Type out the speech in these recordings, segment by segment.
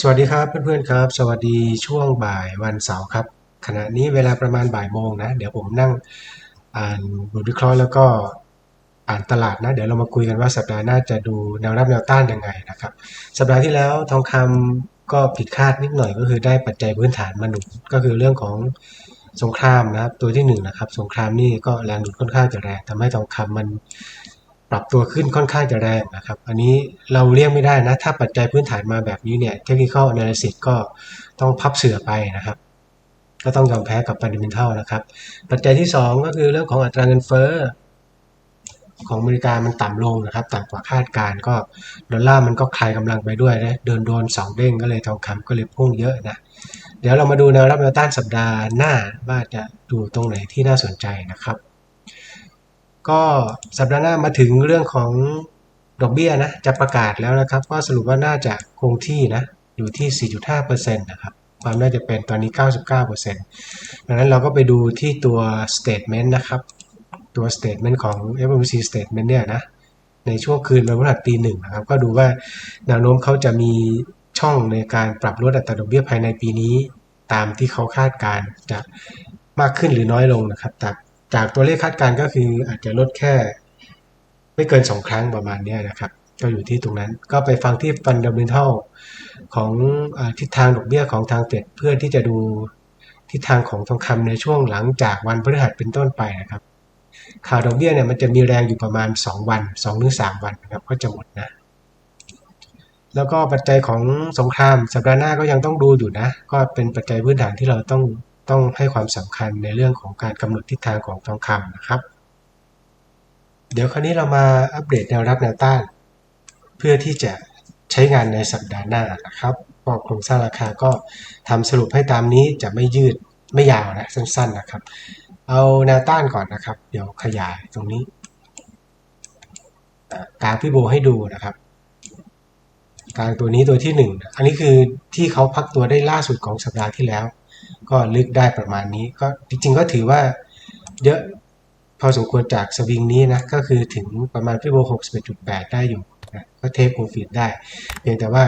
สวัสดีครับเพื่อนๆครับ สวัสดีช่วงบ่ายวันเสาร์ครับ ขณะนี้เวลาประมาณบ่ายโมงนะ เดี๋ยวผมนั่งอ่านบทวิเคราะห์แล้วก็อ่านตลาดนะ เดี๋ยวเรามาคุยกันว่าสัปดาห์หน้าจะดูแนวรับแนวต้านยังไงนะครับ สัปดาห์ที่แล้วทองคำก็ผิดคาดนิดหน่อยก็คือได้ปัจจัยพื้นฐานมาหนุนก็คือเรื่องของสงครามนะครับตัวที่หนึ่งนะครับสงครามนี่ก็แรงหนุนค่อนข้างจะแรงทำให้ทองคำมัน ปรับตัวขึ้นค่อนข้างจะแรงนะครับ อันนี้เราเลี่ยงไม่ได้นะ ถ้าปัจจัยพื้นฐานมาแบบนี้เนี่ย technical analysis ก็ต้องพับเสือไปนะครับ ก็ต้องยอมแพ้กับ fundamental นะครับ ปัจจัยที่ 2 ก็คือเรื่องของอัตราเงินเฟ้อของอเมริกามันต่ำลงนะครับ ต่ำกว่าคาดการก็ดอลลาร์มันก็คลายกำลังไปด้วยนะเดินโดน2เด้งก็เลยทองคำก็เลยพุ่งเยอะนะ เดี๋ยวเรามาดูแนวรับแนวต้านสัปดาห์หน้าว่าจะดูตรงไหนที่น่าสนใจนะครับ ก็สัปดาห์หน้ามาถึงเรื่องของดอกเบี้ยนะจะประกาศแล้วนะครับ ก็สรุปว่าน่าจะคงที่นะอยู่ที่ 4.5%นะครับความน่าจะเป็นตอนนี้ 99%ดังนั้นเราก็ไปดูที่ตัว statement นะครับ ตัว statement ของ FOMC statement เนี่ยนะในช่วงคืนวันพฤหัสตีหนึ่งนะครับ ก็ดูว่าแนวโน้มเขาจะมีช่องในการปรับลดอัตราดอกเบี้ยภายในปีนี้ ตามที่เขาคาดการจะมากขึ้นหรือน้อยลงนะครับจาก จากตัวเลขคาดการณ์ก็คืออาจจะลดแค่ ไม่เกิน 2 ครั้งประมาณนี้นะครับ ก็อยู่ที่ตรงนั้นก็ไปฟังที่ fundamental ของอทิศทางดอกเบี้ยของทางเฟดเพื่อที่จะดูทิศทางของทองคำในช่วงหลังจากวันพฤหัสเป็นต้นไปนะครับ ข่าวดอกเบี้ยเนี่ยมันจะมีแรงอยู่ประมาณ 2 วัน2หรือ3วันนะครับก็จะหมดนะแล้วก็ปัจจัยของสงครามสัปดาห์หน้าก็ยังต้องดูอยู่นะ ก็เป็นปัจจัยพื้นฐานที่เราต้อง ต้องให้ความสำคัญในเรื่องของการกำหนดทิศทางของทองคำนะครับ เดี๋ยวคราวนี้เรามาอัปเดตแนวรับแนวต้าน เพื่อที่จะใช้งานในสัปดาห์หน้านะครับก็โครงสร้างราคาก็ทำสรุปให้ตามนี้จะไม่ยืดไม่ยาวนะสั้นๆนะครับ เอาแนวต้านก่อนนะครับ เดี๋ยวขยายตรงนี้กราฟพี่โบให้ดูนะครับกลางตัวนี้ตัวที่ 1 อันนี้คือที่เขาพักตัวได้ล่าสุดของสัปดาห์ที่แล้ว ก็ลึกได้ประมาณนี้ ก็จริงๆก็ถือว่าเยอะพอสมควรจากสวิงนี้นะ ก็คือถึงประมาณฟิโบ61.8 ได้อยู่นะก็เทคโปรฟิตได้ เพียงแต่ว่า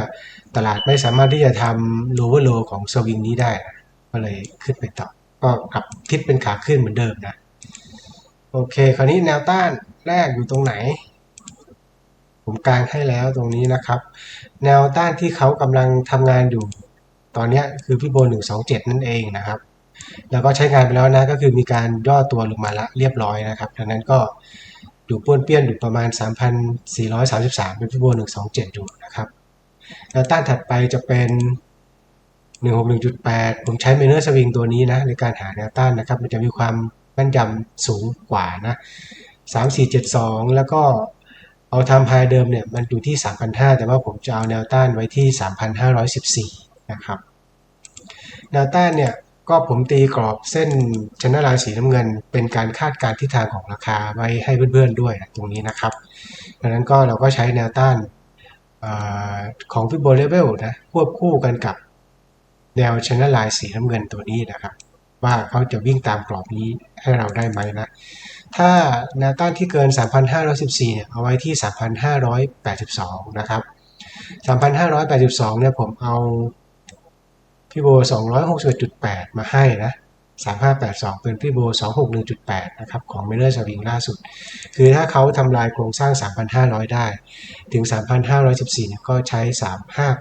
ตลาดไม่สามารถที่จะทำโลเวอร์โลของสวิงนี้ได้นะก็เลยขึ้นไปต่อ ก็กลับทิศเป็นขาขึ้นเหมือนเดิมนะ โอเค คราวนี้แนวต้านแรกอยู่ตรงไหน ผมกางให้แล้วตรงนี้นะครับ แนวต้านที่เขากำลังทำงานอยู่ ตอนนี้คือพี่โบ127นั่นเองนะครับ แล้วก็ใช้งานไปแล้วนะก็คือมีการย่อตัวลงมาละเรียบร้อยนะครับดังนั้นก็อยู่ป้วนเปี้ยนอยู่ประมาณ 3,433 เป็นพี่โบ127อยู่นะครับแนวต้านถัดไปจะเป็น 161.8 ผมใช้เมเนอร์สวิงตัวนี้นะในการหาแนวต้านนะครับ มันจะมีความแม่นยำสูงกว่านะ 3472 แล้วก็เอาทำไฮเดิมเนี่ย มันอยู่ที่ 3,500 แต่ว่าผมจะเอาแนวต้านไว้ที่ 3,514 นะครับแนวต้านเนี่ยก็ผมตีกรอบเส้นชนะลายสีน้ำเงิน เป็นการคาดการทิศทางของราคาไว้ให้เพื่อนๆด้วยตรงนี้นะครับดังนั้นก็เราก็ใช้แนวต้านอของฟิโบเลเวลนะควบคู่กันกับแนวชนะลายสีน้ำเงินตัวนี้นะครับ ว่าเขาจะวิ่งตามกรอบนี้ให้เราได้ไหมนะ ถ้าแนวต้านที่เกิน 3,514เนี่ยเอาไว้ที่ 3,582 นะครับ 3,582เนี่ยผมเอา พี่โบ 261.8มาให้นะ 3582 เป็นพี่โบ 261.8 นะครับ ของเมเลอร์สวิงล่าสุด คือถ้าเขาทำลายโครงสร้าง 3,500 ได้ ถึง 3,514เนี่ก็ใช้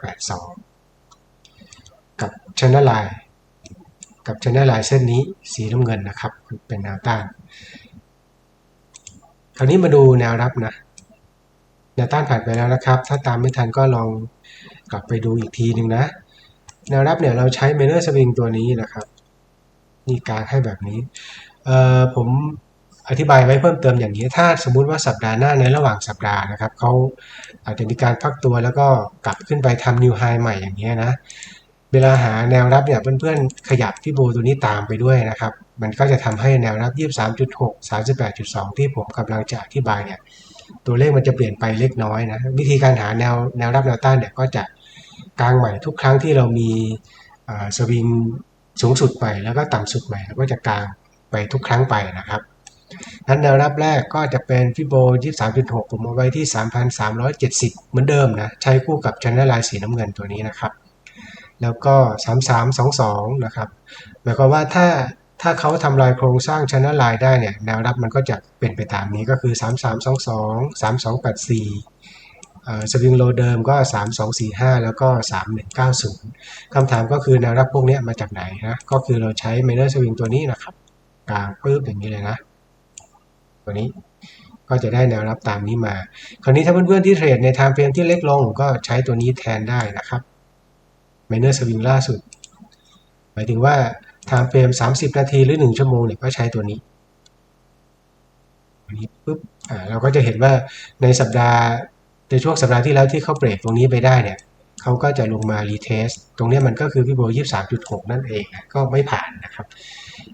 3582 กับชแนลไลน์กับชแนลไลน์เส้นนี้สีน้ำเงินนะครับ เป็นแนวต้าน คราวนี้มาดูแนวรับนะแนวต้านผ่านไปแล้วนะครับ ถ้าตามไม่ทันก็ลองกลับไปดูอีกทีหนึ่งนะ แนวรับเนี่ยเราใช้เมเนอร์สวิงตัวนี้นะครับนี่การให้แบบนี้ผมอธิบายไว้เพิ่มเติมอย่างนี้ ถ้าสมมุติว่าสัปดาห์หน้าในระหว่างสัปดาห์นะครับเขาอาจจะมีการพักตัวแล้วก็กลับขึ้นไปทำนิวไฮใหม่อย่างนี้นะเวลาหาแนวรับเนี่ยเพื่อนๆขยับที่โบตัวนี้ตามไปด้วยนะครับ มันก็จะทำให้แนวรับ 23.6 38.2 ที่ผมกำลังจะอธิบายเนี่ยตัวเลขมันจะเปลี่ยนไปเล็กน้อยนะวิธีการหาแนวแนวรับแนวต้านเนี่ยก็จะ กลางใหม่ทุกครั้งที่เรามีสวิงสูงสุดไปแล้วก็ต่ำสุดใหม่เราก็จะกลางไปทุกครั้งไปนะครับนั้นแนวรับแรกก็จะเป็นฟิโบ23.6 ผมเอาไว้ที่ 3,370 เหมือนเดิมนะ ใช้คู่กับ channel line สีน้ำเงินตัวนี้นะครับ แล้วก็ 3322 นะครับ หมายความว่าถ้าถ้าเขาทำลายโครงสร้าง channel line ได้เนี่ย แนวรับมันก็จะเป็นไปตามนี้ก็คือ 3322 3284 สวิงโลเดิมก็ 3245 แล้วก็ 3190 คำถามก็คือแนวรับพวกนี้มาจากไหนนะ ก็คือเราใช้ minor swing ตัวนี้นะครับกลางปึ๊บอย่างนี้เลยนะ ตัวนี้ก็จะได้แนวรับตามนี้มา คราวนี้ถ้าเพื่อนๆที่เทรดใน time frame ที่เล็กลงก็ใช้ตัวนี้แทนได้นะครับ minor swing ล่าสุด หมายถึงว่า time frame 30 นาทีหรือ 1 ชั่วโมงเนี่ยก็ใช้ตัวนี้ตัวนี้ปุ๊บอ่าเราก็จะเห็นว่าในสัปดาห์ ในช่วงสัปดาห์ที่แล้วที่เขาเบรกตรงนี้ไปได้เนี่ยเขาก็จะลงมารีเทสตรงนี้มันก็คือพี่โบ23.6นั่นเองนะก็ไม่ผ่านนะครับ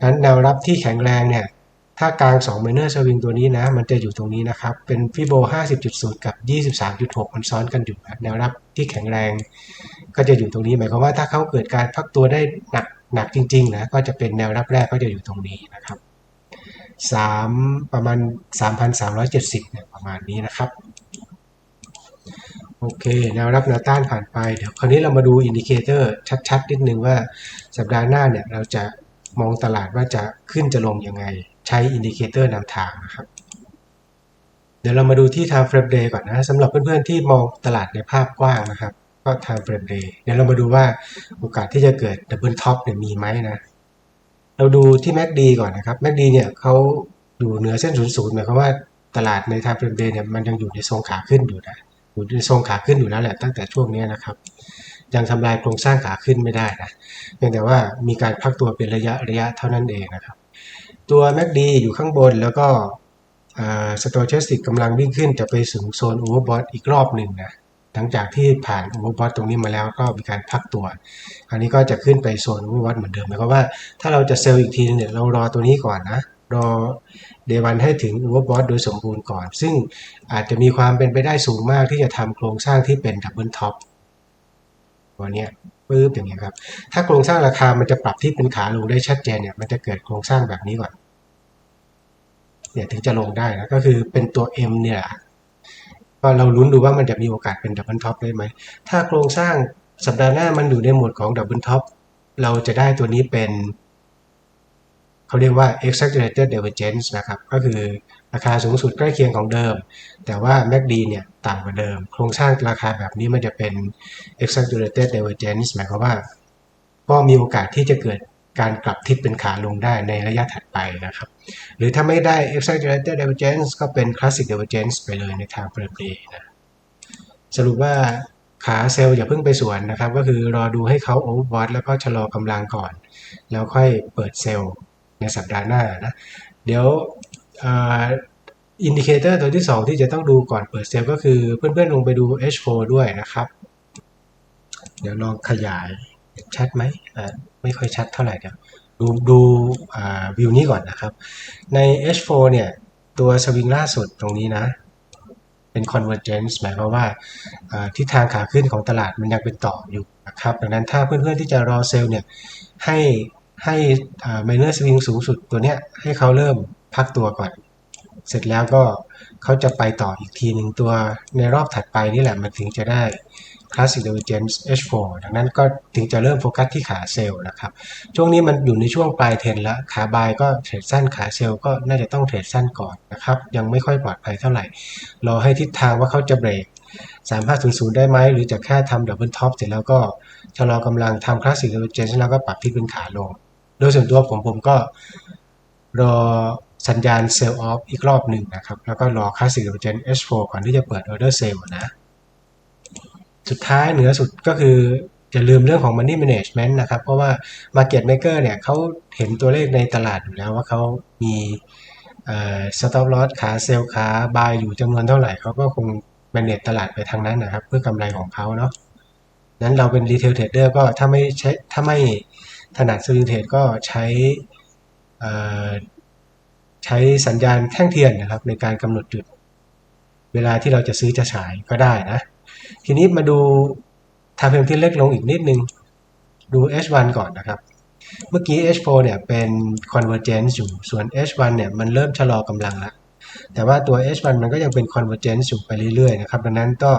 นั้นแนวรับที่แข็งแรงเนี่ยถ้ากลาง2 minor swing ตัวนี้นะ มันจะอยู่ตรงนี้นะครับ เป็นฟิโบ 50.0 กับ 23.6 มันซ้อนกันอยู่นะแนวรับที่แข็งแรง ก็จะอยู่ตรงนี้หมายความว่าถ้าเขาเกิดการพักตัวได้หนักหนักจริงๆนะก็จะเป็นแนวรับแรกก็จะอยู่ตรงนี้นะครับ 3 ประมาณ 3,370เนี่ยประมาณนี้นะครับ โอเค แนวรับแนวต้านผ่านไป เดี๋ยวคราวนี้เรามาดูอินดิเคเตอร์ชัดๆ นิดนึงว่าสัปดาห์หน้าเนี่ยเราจะมองตลาดว่าจะขึ้นจะลงยังไง ใช้อินดิเคเตอร์นำทางนะครับ เดี๋ยวเรามาดูที่ time frame day ก่อนนะสำหรับเพื่อนๆที่มองตลาดในภาพกว้างนะครับ ก็ time frame day เดี๋ยวเรามาดูว่าโอกาสที่จะเกิด double top เนี่ยมีไหมนะ เราดูที่ MACD ก่อนนะครับ MACD เนี่ยเขาอยู่เหนือเส้นศูนย์ศูนย์หมายความว่าตลาดใน time frame day เนี่ยมันยังอยู่ในทรงขาขึ้นอยู่นะ อยู่ในทรงขาขึ้นอยู่แล้วแหละตั้งแต่ช่วงนี้นะครับ ยังทำลายโครงสร้างขาขึ้นไม่ได้นะเพียงแต่ว่ามีการพักตัวเป็นระยะระยะเท่านั้นเองนะครับ ตัว MACD อยู่ข้างบนแล้วก็สโตเชสติกกำลังวิ่งขึ้นจะไปถึงโซนโอเวอร์บอทอีกรอบหนึ่งนะหลังจากที่ผ่านโอเวอร์บอทตรงนี้มาแล้วก็มีการพักตัว คราวนี้ก็จะขึ้นไปโซนโอเวอร์บอทเหมือนเดิมหมายความว่าถ้าเราจะเซลล์อีกทีเนี่ยเรารอตัวนี้ก่อนนะ รอเดวันให้ถึงโอเวอร์บอทโดยสมบูรณ์ก่อน ซึ่งอาจจะมีความเป็นไปได้สูงมากที่จะทำโครงสร้างที่เป็นดับเบิลท็อปตัวเนี้ยปึ๊บอย่างเงี้ยครับ ถ้าโครงสร้างราคามันจะปรับที่เป็นขาลงได้ชัดเจนเนี่ย มันจะเกิดโครงสร้างแบบนี้ก่อน เนี่ยถึงจะลงได้นะ ก็คือเป็นตัว M เนี่ยก็เราลุ้นดูว่ามันจะมีโอกาสเป็นดับเบิลท็อปได้ไหม ถ้าโครงสร้างสัปดาห์หน้ามันอยู่ในหมวดของดับเบิลท็อป เราจะได้ตัวนี้เป็น เขาเรียกว่า exaggerated divergence นะครับ ก็คือราคาสูงสุดใกล้เคียงของเดิม แต่ว่า MACD เนี่ยต่ำกว่าเดิม โครงสร้างราคาแบบนี้มันจะเป็น exaggerated divergence หมายความว่า ก็มีโอกาสที่จะเกิดการกลับทิศเป็นขาลงได้ในระยะถัดไปนะครับ หรือถ้าไม่ได้ exaggerated divergence ก็เป็น classic divergence ไปเลยในทาง frame day นะ สรุปว่าขาเซลล์อย่าเพิ่งไปสวนนะครับ ก็คือรอดูให้เขา overbought แล้วก็ชะลอกำลังก่อน แล้วค่อยเปิดเซลล์ ในสัปดาห์หน้านะ เดี๋ยวอินดิเคเตอร์ตัวที่ 2 ที่จะต้องดูก่อนเปิดเซลล์ก็คือเพื่อนๆลงไปดู H4 ด้วยนะครับ เดี๋ยวลองขยายชัดไหมไม่ค่อยชัดเท่าไหร่เดี๋ยวดูดูวิวนี้ก่อนนะครับ ใน H4 เนี่ยตัวสวิงล่าสุดตรงนี้นะ เป็น convergence หมายความว่าทิศทางขาขึ้นของตลาดมันยังเป็นต่ออยู่นะครับ ดังนั้นถ้าเพื่อนๆที่จะรอเซลล์เนี่ยให้ ให้ minor swing สูงสุดตัวเนี้ยให้เขาเริ่มพักตัวก่อน เสร็จแล้วก็เขาจะไปต่ออีกทีหนึ่งตัวในรอบถัดไปนี่แหละมันถึงจะได้ Classic Divergence H4 ดังนั้นก็ถึงจะเริ่มโฟกัสที่ขาเซลล์นะครับ ช่วงนี้มันอยู่ในช่วงปลายเทรนแล้ว ขาบายก็เทรดสั้นขาเซลล์ก็น่าจะต้องเทรดสั้นก่อนนะครับ ยังไม่ค่อยปลอดภัยเท่าไหร่ รอให้ทิศทางว่าเขาจะเบรก 3500 ได้ไหม หรือจะแค่ทำดับเบิลท็อปเสร็จแล้วก็ชะลอกำลังทำ Classic Divergence แล้วก็ปรับทิศเป็นขาลง โดยส่วนตัวผมผมก็รอสัญญาณเซลล์ออฟอีกรอบหนึ่งนะครับ แล้วก็รอ Classic Divergence H4 ก่อนที่จะเปิด Order Sale นะ สุดท้ายเหนือสุดก็คือจะลืมเรื่องของ Money Management นะครับ เพราะว่า Market Maker เนี่ยเขาเห็นตัวเลขในตลาดอยู่แล้วว่าเขามี Stop Loss ขาเซลล์ขาบายอยู่จำนวนเท่าไหร่เขาก็คง manage ตลาดไปทางนั้นนะครับ เพื่อกำไรของเขาเนาะนั้นเราเป็น Retail Trader ก็ถ้าไม่ใช้ถ้าไม่ ถนัด Swing Trade ก็ใช้ใช้สัญญาณแท่งเทียนนะครับ ในการกำหนดจุด เวลาที่เราจะซื้อจะขายก็ได้นะ ทีนี้มาดูทาเพมที่เล็กลงอีกนิดนึง ดู H1 ก่อนนะครับ เมื่อกี้ H4 เนี่ยเป็น convergence อยู่ ส่วน H1 เนี่ยมันเริ่มชะลอกำลังแล้วแต่ว่าตัว H1 มันก็ยังเป็น convergence อยู่ไปเรื่อยๆนะครับ ดังนั้นก็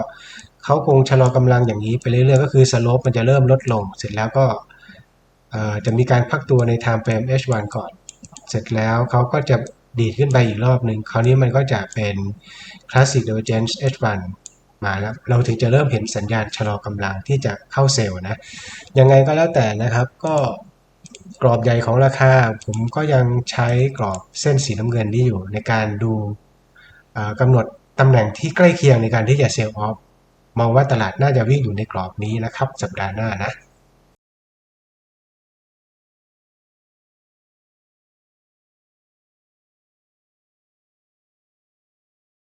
เขาคงชะลอกำลังอย่างนี้ไปเรื่อยๆ ก็คือ slope มันจะเริ่มลดลง เสร็จแล้วก็ จะมีการพักตัวใน time frame H1 ก่อน เสร็จแล้วเขาก็จะดีดขึ้นไปอีกรอบหนึ่งคราวนี้มันก็จะเป็น classic divergence H1 มาแล้ว เราถึงจะเริ่มเห็นสัญญาณชะลอกำลังที่จะเข้าเซลล์นะ ยังไงก็แล้วแต่นะครับก็กรอบใหญ่ของราคา ผมก็ยังใช้กรอบเส้นสีน้ำเงินนี้อยู่ในการดูกำหนดตำแหน่งที่ใกล้เคียงในการที่จะเซลล์ออฟมองว่าตลาดน่าจะวิ่งอยู่ในกรอบนี้นะครับ สัปดาห์หน้านะ